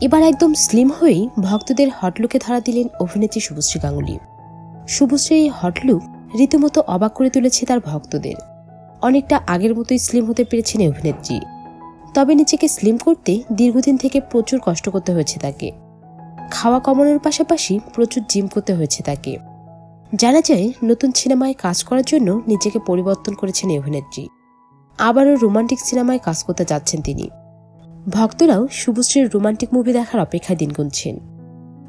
এবার একদম স্লিম হয়েই ভক্তদের হটলুকে ধরা দিলেন অভিনেত্রী শুভশ্রী গাঙ্গুলি। শুভশ্রীর এই হটলুক রীতিমতো অবাক করে তুলেছে তার ভক্তদের। অনেকটা আগের মতোই স্লিম হতে পেরেছেন অভিনেত্রী। তবে নিজেকে স্লিম করতে দীর্ঘদিন থেকে প্রচুর কষ্ট করতে হয়েছে তাকে। খাওয়া কমানোর পাশাপাশি প্রচুর জিম করতে হয়েছে তাকে। জানা যায়, নতুন সিনেমায় কাজ করার জন্য নিজেকে পরিবর্তন করেছেন অভিনেত্রী। আবারও রোমান্টিক সিনেমায় কাজ করতে যাচ্ছেন তিনি। ভক্তরাও শুভশ্রীর রোমান্টিক মুভি দেখার অপেক্ষায় দিন গুনছেন।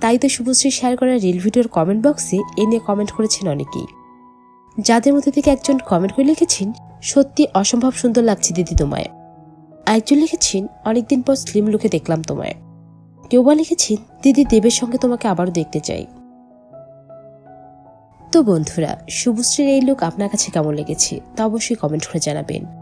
তাই তো শুভশ্রী শেয়ার করা রিল ভিডিওর কমেন্ট বক্সে এ নিয়ে কমেন্ট করেছেন অনেকেই। যাদের মধ্যে থেকে একজন কমেন্ট করে লিখেছেন, সত্যি অসম্ভব সুন্দর লাগছে দিদি তোমায়। একজন লিখেছেন, অনেকদিন পর স্লিম লুকে দেখলাম তোমায়। কেউ বা লিখেছেন, দিদি দেবের সঙ্গে তোমাকে আবারও দেখতে চাই। তো বন্ধুরা, শুভশ্রীর এই লুক আপনার কাছে কেমন লেগেছে তা অবশ্যই কমেন্ট করে জানাবেন।